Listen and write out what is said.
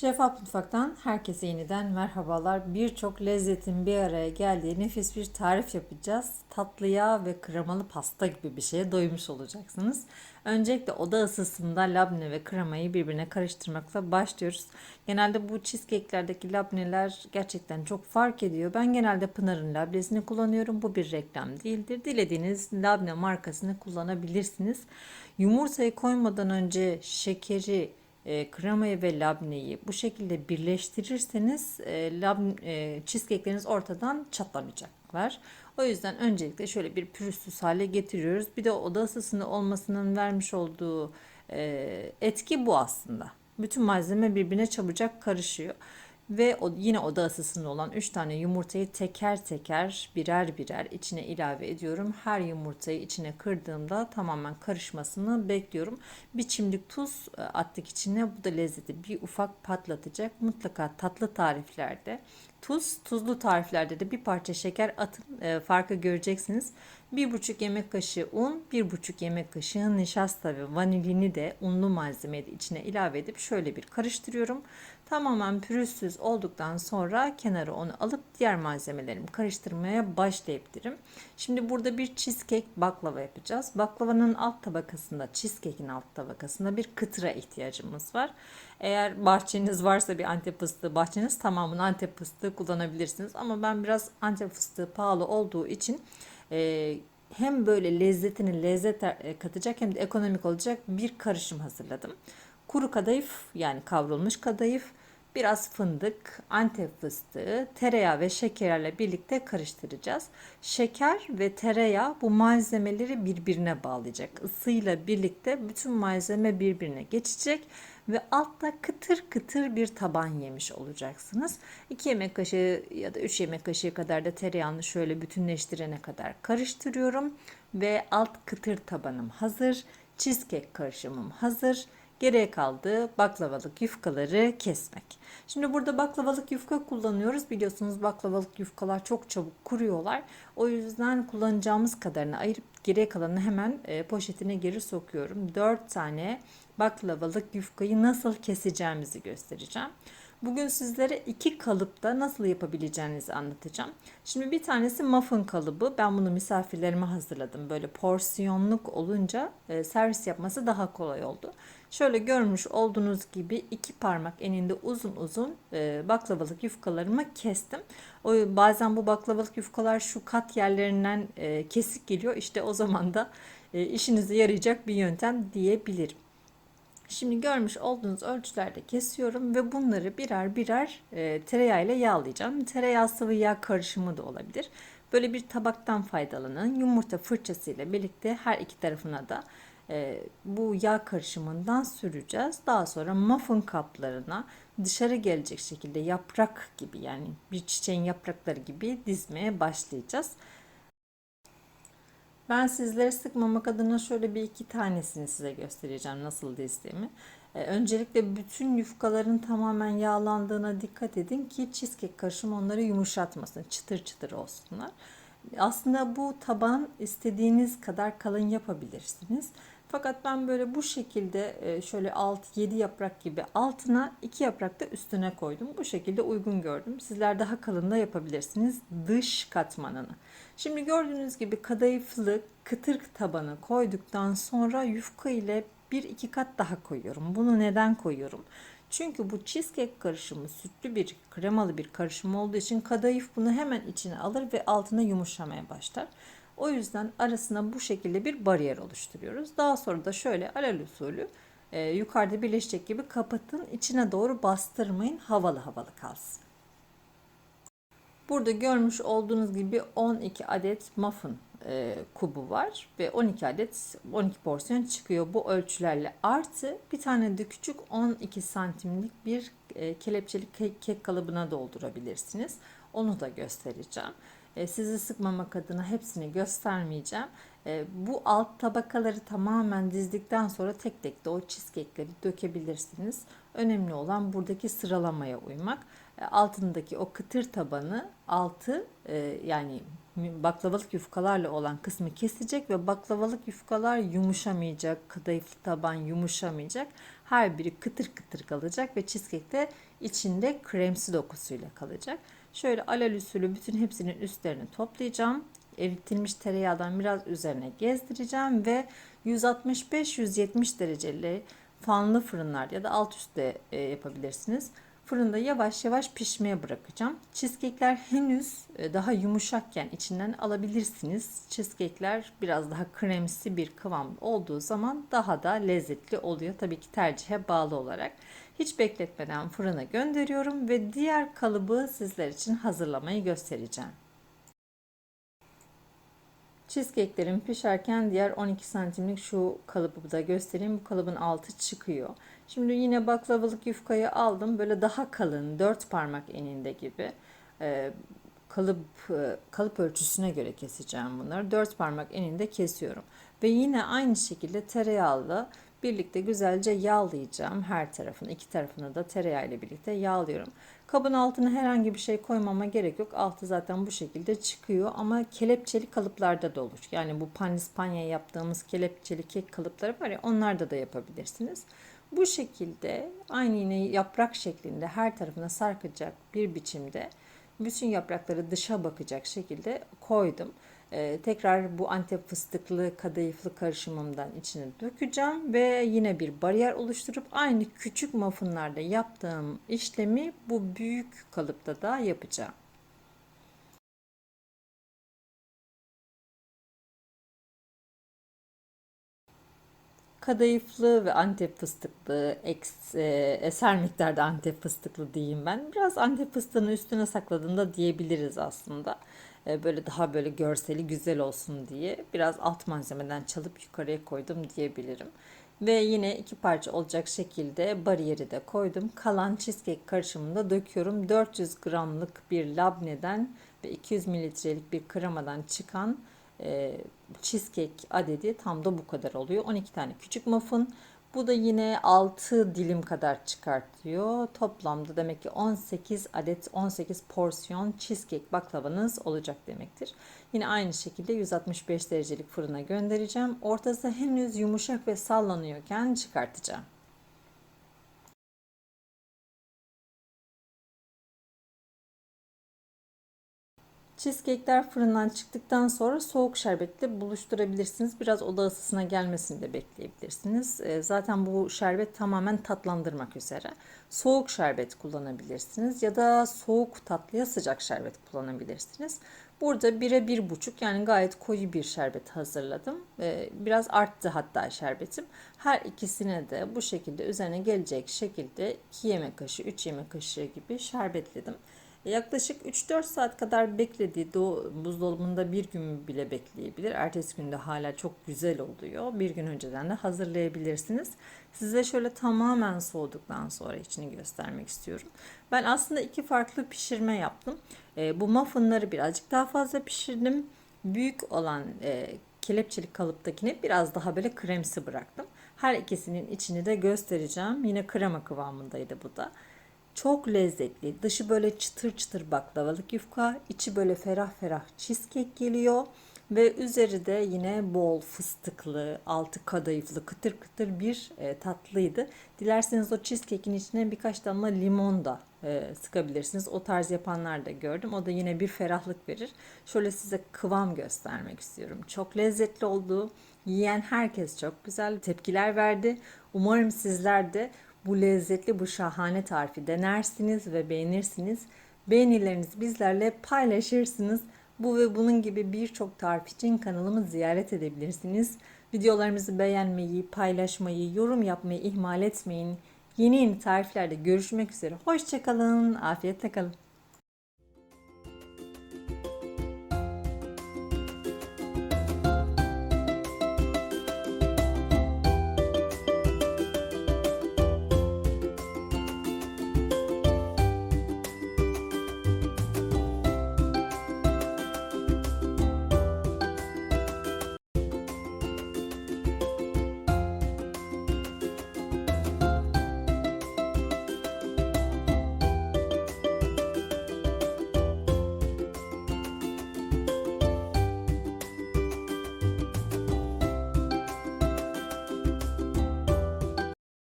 Şeffaf Mutfak'tan herkese yeniden merhabalar. Birçok lezzetin bir araya geldiği nefis bir tarif yapacağız. Tatlıya ve kremalı pasta gibi bir şeye doymuş olacaksınız. Öncelikle oda ısısında labne ve kremayı birbirine karıştırmakla başlıyoruz. Genelde bu cheesecake'lerdeki labneler gerçekten çok fark ediyor. Ben genelde Pınar'ın labnesini kullanıyorum. Bu bir reklam değildir. Dilediğiniz labne markasını kullanabilirsiniz. Yumurtayı koymadan önce şekeri e, kremayı ve labneyi bu şekilde birleştirirseniz e, e, cheesecake'leriniz ortadan çatlamayacaklar. O yüzden öncelikle şöyle bir pürüzsüz hale getiriyoruz. Bir de oda ısısında olmasının vermiş olduğu e, etki bu aslında. Bütün malzeme birbirine çabucak karışıyor. Ve o, yine oda ısısında olan 3 tane yumurtayı teker teker birer birer içine ilave ediyorum. Her yumurtayı içine kırdığımda tamamen karışmasını bekliyorum. Bir çimdik tuz e, attık içine. Bu da lezzeti bir ufak patlatacak. Mutlaka tatlı tariflerde tuz, tuzlu tariflerde de bir parça şeker atın. E, farkı göreceksiniz. 1,5 yemek kaşığı un, 1,5 yemek kaşığı nişasta ve vanilini de unlu malzemeyi de içine ilave edip şöyle bir karıştırıyorum. Tamamen pürüzsüz olduktan sonra kenara onu alıp diğer malzemelerimi karıştırmaya başlayabilirim. Şimdi burada bir cheesecake baklava yapacağız. Baklavanın alt tabakasında, cheesecake'in alt tabakasında bir kıtıra ihtiyacımız var. Eğer bahçeniz varsa bir antep fıstığı bahçeniz tamamını antep fıstığı kullanabilirsiniz. Ama ben biraz antep fıstığı pahalı olduğu için e, hem böyle lezzetini lezzet e, katacak hem de ekonomik olacak bir karışım hazırladım. Kuru kadayıf yani kavrulmuş kadayıf, biraz fındık, antep fıstığı, tereyağı ve şekerle birlikte karıştıracağız. Şeker ve tereyağı bu malzemeleri birbirine bağlayacak. Isıyla birlikte bütün malzeme birbirine geçecek ve altta kıtır kıtır bir taban yemiş olacaksınız. 2 yemek kaşığı ya da 3 yemek kaşığı kadar da tereyağını şöyle bütünleştirene kadar karıştırıyorum ve alt kıtır tabanım hazır. Cheesecake karışımım hazır. Geriye kaldı baklavalık yufkaları kesmek. Şimdi burada baklavalık yufka kullanıyoruz. Biliyorsunuz baklavalık yufkalar çok çabuk kuruyorlar. O yüzden kullanacağımız kadarını ayırıp geriye kalanını hemen e, poşetine geri sokuyorum. 4 tane baklavalık yufkayı nasıl keseceğimizi göstereceğim. Bugün sizlere iki kalıpta nasıl yapabileceğinizi anlatacağım. Şimdi bir tanesi muffin kalıbı. Ben bunu misafirlerime hazırladım. Böyle porsiyonluk olunca e, servis yapması daha kolay oldu. Şöyle görmüş olduğunuz gibi iki parmak eninde uzun uzun e, baklavalık yufkalarımı kestim. O bazen bu baklavalık yufkalar şu kat yerlerinden e, kesik geliyor. İşte o zaman da işinize yarayacak bir yöntem diyebilirim. Şimdi görmüş olduğunuz ölçülerde kesiyorum ve bunları birer birer e, tereyağı ile yağlayacağım. Tereyağı sıvı yağ karışımı da olabilir. Böyle bir tabaktan faydalanın. Yumurta fırçası ile birlikte her iki tarafına da e, bu yağ karışımından süreceğiz. Daha sonra muffin kaplarına dışarı gelecek şekilde yaprak gibi yani bir çiçeğin yaprakları gibi dizmeye başlayacağız. Ben sizlere sıkmamak adına şöyle bir iki tanesini size göstereceğim nasıl dizdiğimi. Ee, öncelikle bütün yufkaların tamamen yağlandığına dikkat edin ki cheesecake karışımı onları yumuşatmasın, çıtır çıtır olsunlar. Aslında bu taban istediğiniz kadar kalın yapabilirsiniz. Fakat ben böyle bu şekilde e, şöyle 6-7 yaprak gibi altına 2 yaprak da üstüne koydum. Bu şekilde uygun gördüm. Sizler daha kalın da yapabilirsiniz dış katmanını. Şimdi gördüğünüz gibi kadayıflı kıtır tabanı koyduktan sonra yufka ile bir iki kat daha koyuyorum. Bunu neden koyuyorum? Çünkü bu cheesecake karışımı sütlü bir kremalı bir karışım olduğu için kadayıf bunu hemen içine alır ve altına yumuşamaya başlar. O yüzden arasına bu şekilde bir bariyer oluşturuyoruz. Daha sonra da şöyle alel usulü e, yukarıda birleşecek gibi kapatın. içine doğru bastırmayın. Havalı havalı kalsın. Burada görmüş olduğunuz gibi 12 adet muffin e, kubu var ve 12 adet 12 porsiyon çıkıyor bu ölçülerle artı bir tane de küçük 12 santimlik bir e, kelepçeli kek, kek kalıbına doldurabilirsiniz. Onu da göstereceğim. E, sizi sıkmamak adına hepsini göstermeyeceğim. E, bu alt tabakaları tamamen dizdikten sonra tek tek de o cheesecake'leri dökebilirsiniz. Önemli olan buradaki sıralamaya uymak. E, altındaki o kıtır tabanı altı yani baklavalık yufkalarla olan kısmı kesecek ve baklavalık yufkalar yumuşamayacak, kadayıflı taban yumuşamayacak. Her biri kıtır kıtır kalacak ve cheesecake de içinde kremsi dokusuyla kalacak. Şöyle alel usulü bütün hepsinin üstlerini toplayacağım. Eritilmiş tereyağdan biraz üzerine gezdireceğim ve 165-170 dereceli fanlı fırınlar ya da alt üstte e, yapabilirsiniz. Fırında yavaş yavaş pişmeye bırakacağım. Cheesecake'ler henüz e, daha yumuşakken içinden alabilirsiniz. Cheesecake'ler biraz daha kremsi bir kıvam olduğu zaman daha da lezzetli oluyor. Tabii ki tercihe bağlı olarak. Hiç bekletmeden fırına gönderiyorum ve diğer kalıbı sizler için hazırlamayı göstereceğim. Cheesecake'lerim pişerken diğer 12 santimlik şu kalıbı da göstereyim. Bu kalıbın altı çıkıyor. Şimdi yine baklavalık yufkayı aldım. Böyle daha kalın, 4 parmak eninde gibi. Ee, kalıp e, kalıp ölçüsüne göre keseceğim bunları. 4 parmak eninde kesiyorum. Ve yine aynı şekilde tereyağlı birlikte güzelce yağlayacağım her tarafını. iki tarafını da tereyağı ile birlikte yağlıyorum. Kabın altına herhangi bir şey koymama gerek yok. Altı zaten bu şekilde çıkıyor ama kelepçeli kalıplarda da olur. Yani bu panispanya yaptığımız kelepçeli kek kalıpları var ya onlarda da yapabilirsiniz. Bu şekilde aynı yine yaprak şeklinde her tarafına sarkacak bir biçimde bütün yaprakları dışa bakacak şekilde koydum. Ee, tekrar bu antep fıstıklı kadayıflı karışımımdan içine dökeceğim ve yine bir bariyer oluşturup aynı küçük muffinlarda yaptığım işlemi bu büyük kalıpta da yapacağım. Kadayıflı ve antep fıstıklı, eks, e, eser miktarda antep fıstıklı diyeyim ben. Biraz antep fıstığını üstüne sakladığında diyebiliriz aslında. E, böyle daha böyle görseli güzel olsun diye biraz alt malzemeden çalıp yukarıya koydum diyebilirim. Ve yine iki parça olacak şekilde bariyeri de koydum. Kalan cheesecake karışımını da döküyorum. 400 gramlık bir labneden ve 200 mililitrelik bir kremadan çıkan e, cheesecake adedi tam da bu kadar oluyor. 12 tane küçük muffin. Bu da yine 6 dilim kadar çıkartıyor. Toplamda demek ki 18 adet 18 porsiyon cheesecake baklavanız olacak demektir. Yine aynı şekilde 165 derecelik fırına göndereceğim. Ortası henüz yumuşak ve sallanıyorken çıkartacağım. Cheesecake'ler fırından çıktıktan sonra soğuk şerbetle buluşturabilirsiniz. Biraz oda ısısına gelmesini de bekleyebilirsiniz. Ee, zaten bu şerbet tamamen tatlandırmak üzere. Soğuk şerbet kullanabilirsiniz ya da soğuk tatlıya sıcak şerbet kullanabilirsiniz. Burada 1'e 1,5 yani gayet koyu bir şerbet hazırladım. Ee, biraz arttı hatta şerbetim. Her ikisine de bu şekilde üzerine gelecek şekilde 2 yemek kaşığı, 3 yemek kaşığı gibi şerbetledim. Yaklaşık 3-4 saat kadar beklediği buzdolabında bir gün bile bekleyebilir. Ertesi günde hala çok güzel oluyor. Bir gün önceden de hazırlayabilirsiniz. Size şöyle tamamen soğuduktan sonra içini göstermek istiyorum. Ben aslında iki farklı pişirme yaptım. E, bu muffinları birazcık daha fazla pişirdim. Büyük olan e, kelepçelik kalıptakini biraz daha böyle kremsi bıraktım. Her ikisinin içini de göstereceğim. Yine krema kıvamındaydı bu da. Çok lezzetli. Dışı böyle çıtır çıtır baklavalık yufka. içi böyle ferah ferah cheesecake geliyor. Ve üzeri de yine bol fıstıklı, altı kadayıflı, kıtır kıtır bir e, tatlıydı. Dilerseniz o cheesecake'in içine birkaç damla limon da e, sıkabilirsiniz. O tarz yapanlar da gördüm. O da yine bir ferahlık verir. Şöyle size kıvam göstermek istiyorum. Çok lezzetli oldu. Yiyen herkes çok güzel tepkiler verdi. Umarım sizler de bu lezzetli, bu şahane tarifi denersiniz ve beğenirsiniz. Beğenilerinizi bizlerle paylaşırsınız. Bu ve bunun gibi birçok tarif için kanalımı ziyaret edebilirsiniz. Videolarımızı beğenmeyi, paylaşmayı, yorum yapmayı ihmal etmeyin. Yeni yeni tariflerde görüşmek üzere. Hoşçakalın, afiyetle kalın.